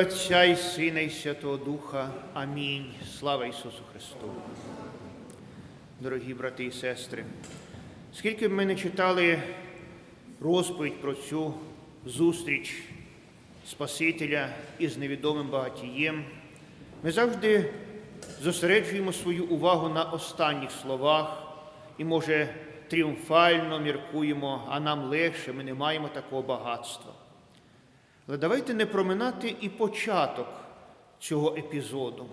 Отця і Сина, і Святого Духа. Амінь. Слава Ісусу Христу. Дорогі брати і сестри, скільки б ми не читали розповідь про цю зустріч Спасителя із невідомим багатієм, ми завжди зосереджуємо свою увагу на останніх словах і, може, тріумфально міркуємо, а нам легше, ми не маємо такого багатства. Але давайте не проминати і початок цього епізоду.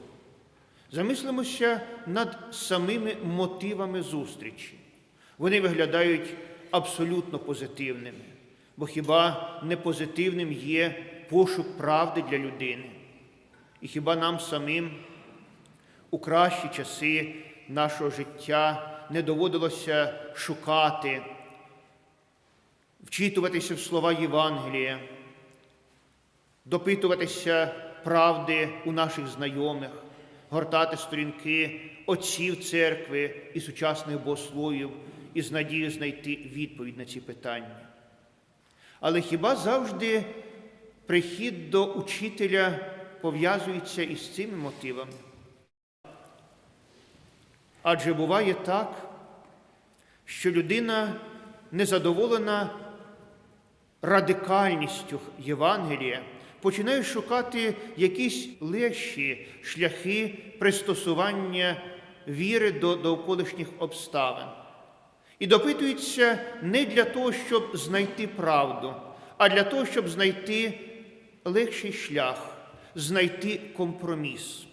Замислимося над самими мотивами зустрічі. Вони виглядають абсолютно позитивними, бо хіба не позитивним є пошук правди для людини? І хіба нам самим у кращі часи нашого життя не доводилося шукати, вчитуватися в слова Євангелія? Допитуватися правди у наших знайомих, гортати сторінки отців церкви і сучасних богословів із надією знайти відповідь на ці питання. Але хіба завжди прихід до учителя пов'язується із цими мотивами? Адже буває так, що людина незадоволена радикальністю Євангелія починає шукати якісь легші шляхи пристосування віри до довколишніх обставин. І допитується не для того, щоб знайти правду, а для того, щоб знайти легший шлях, знайти компроміс.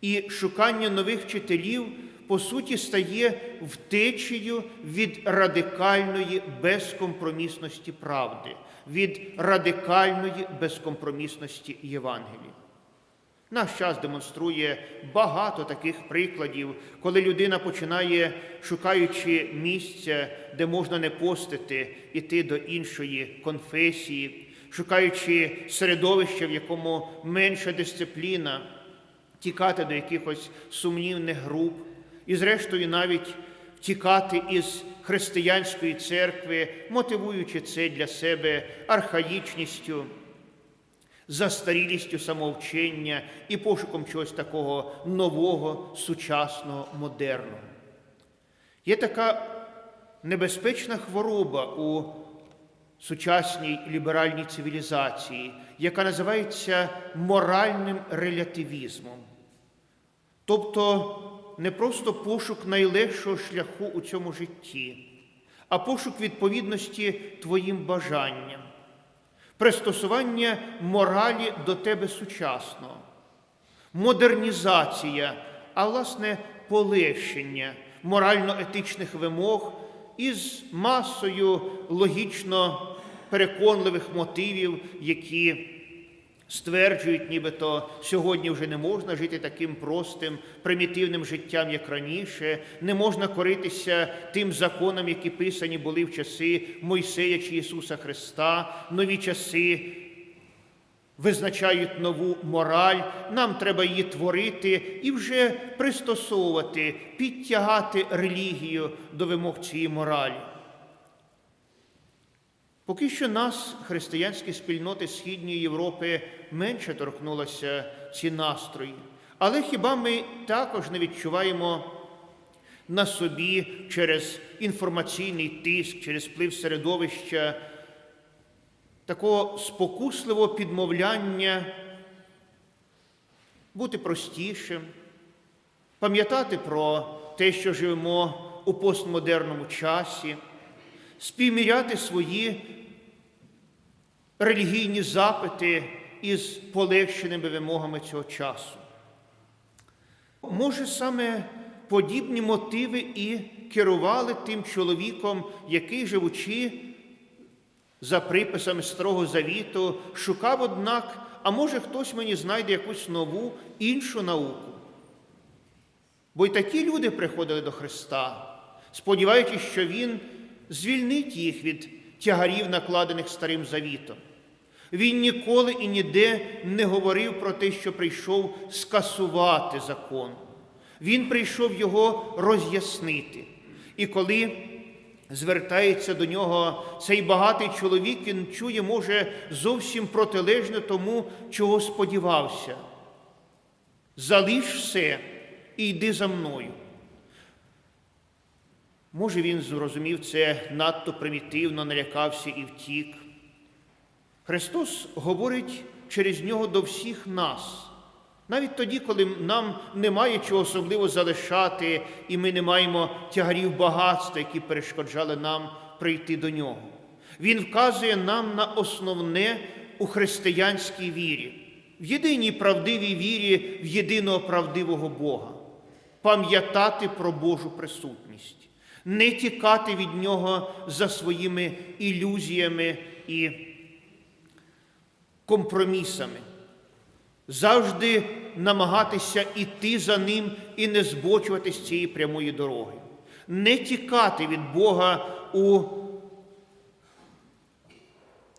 І шукання нових вчителів, по суті, стає втечею від радикальної безкомпромісності правди, від радикальної безкомпромісності Євангелії. Наш час демонструє багато таких прикладів, коли людина починає, шукаючи місця, де можна не постити, іти до іншої конфесії, шукаючи середовище, в якому менша дисципліна, тікати до якихось сумнівних груп, і, зрештою, навіть втікати із християнської церкви, мотивуючи це для себе архаїчністю, застарілістю самовчення і пошуком чогось такого нового, сучасного, модерного. Є така небезпечна хвороба у сучасній ліберальній цивілізації, яка називається моральним релятивізмом. Тобто не просто пошук найлегшого шляху у цьому житті, а пошук відповідності твоїм бажанням, пристосування моралі до тебе сучасного, модернізація, а власне полегшення морально-етичних вимог із масою логічно переконливих мотивів, які стверджують, нібито сьогодні вже не можна жити таким простим, примітивним життям, як раніше, не можна коритися тим законам, які писані були в часи Мойсея чи Ісуса Христа, нові часи. Визначають нову мораль, нам треба її творити і вже пристосовувати, підтягати релігію до вимог цієї моралі. Поки що нас, християнські спільноти Східної Європи, менше торкнулися ці настрої. Але хіба ми також не відчуваємо на собі через інформаційний тиск, через вплив середовища такого спокусливого підмовляння бути простішим, пам'ятати про те, що живемо у постмодерному часі, співміряти свої релігійні запити із полегшеними вимогами цього часу. Може, саме подібні мотиви і керували тим чоловіком, який, живучи за приписами Старого Завіту, шукав, однак, а може хтось мені знайде якусь нову іншу науку. Бо й такі люди приходили до Христа, сподіваючись, що Він звільнить їх від тягарів, накладених Старим Завітом. Він ніколи і ніде не говорив про те, що прийшов скасувати закон. Він прийшов його роз'яснити. І коли звертається до нього цей багатий чоловік, він чує, може, зовсім протилежне тому, чого сподівався. Залиш все і йди за мною. Може, він зрозумів це надто примітивно, налякався і втік. Христос говорить через нього до всіх нас. Навіть тоді, коли нам немає чого особливо залишати, і ми не маємо тягарів багатства, які перешкоджали нам прийти до нього. Він вказує нам на основне у християнській вірі, в єдиній правдивій вірі в єдиного правдивого Бога, пам'ятати про Божу присутність, не тікати від Нього за своїми ілюзіями і компромісами завжди намагатися іти за ним і не збочувати з цієї прямої дороги, не тікати від Бога у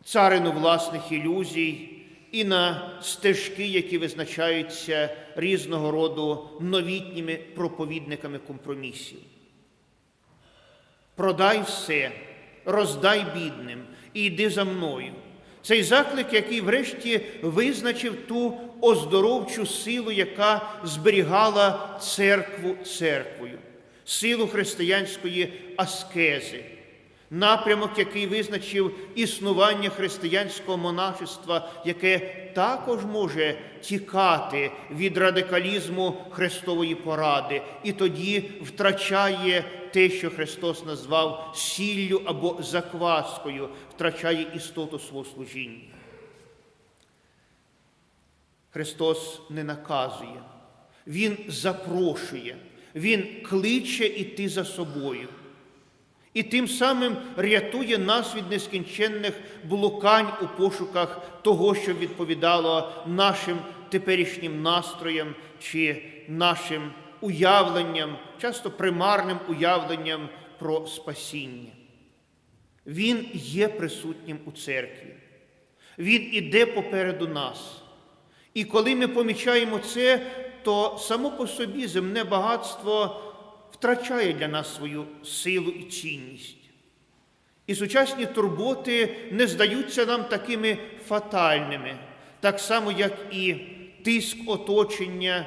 царину власних ілюзій і на стежки, які визначаються різного роду новітніми проповідниками компромісів. Продай все, роздай бідним і йди за мною. Цей заклик, який врешті визначив ту оздоровчу силу, яка зберігала церкву церквою, силу християнської аскези, напрямок, який визначив існування християнського монашества, яке також може тікати від радикалізму Христової поради, і тоді втрачає те, що Христос назвав сіллю або закваскою, втрачає істоту свого служіння. Христос не наказує, Він запрошує, Він кличе іти за собою. І тим самим рятує нас від нескінченних блукань у пошуках того, що відповідало нашим теперішнім настроям чи нашим уявленням, часто примарним уявленням про спасіння. Він є присутнім у церкві. Він іде попереду нас. І коли ми помічаємо це, то само по собі земне багатство втрачає для нас свою силу і цінність. І сучасні турботи не здаються нам такими фатальними, так само, як і тиск оточення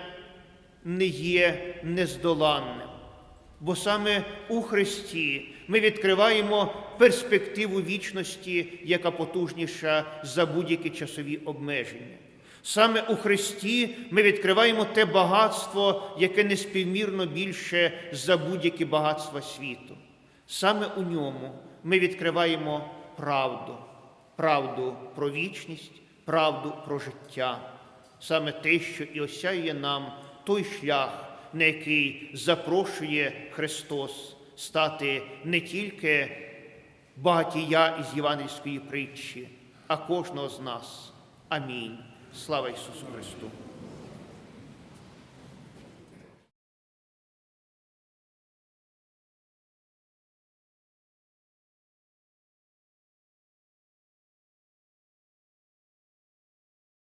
не є нездоланним. Бо саме у Христі ми відкриваємо перспективу вічності, яка потужніша за будь-які часові обмеження. Саме у Христі ми відкриваємо те багатство, яке неспівмірно більше за будь-які багатства світу. Саме у ньому ми відкриваємо правду, правду про вічність, правду про життя, саме те, що і осяє нам той шлях, на який запрошує Христос стати не тільки багатія із євангельської притчі, а кожного з нас. Амінь. Слава Ісусу Христу!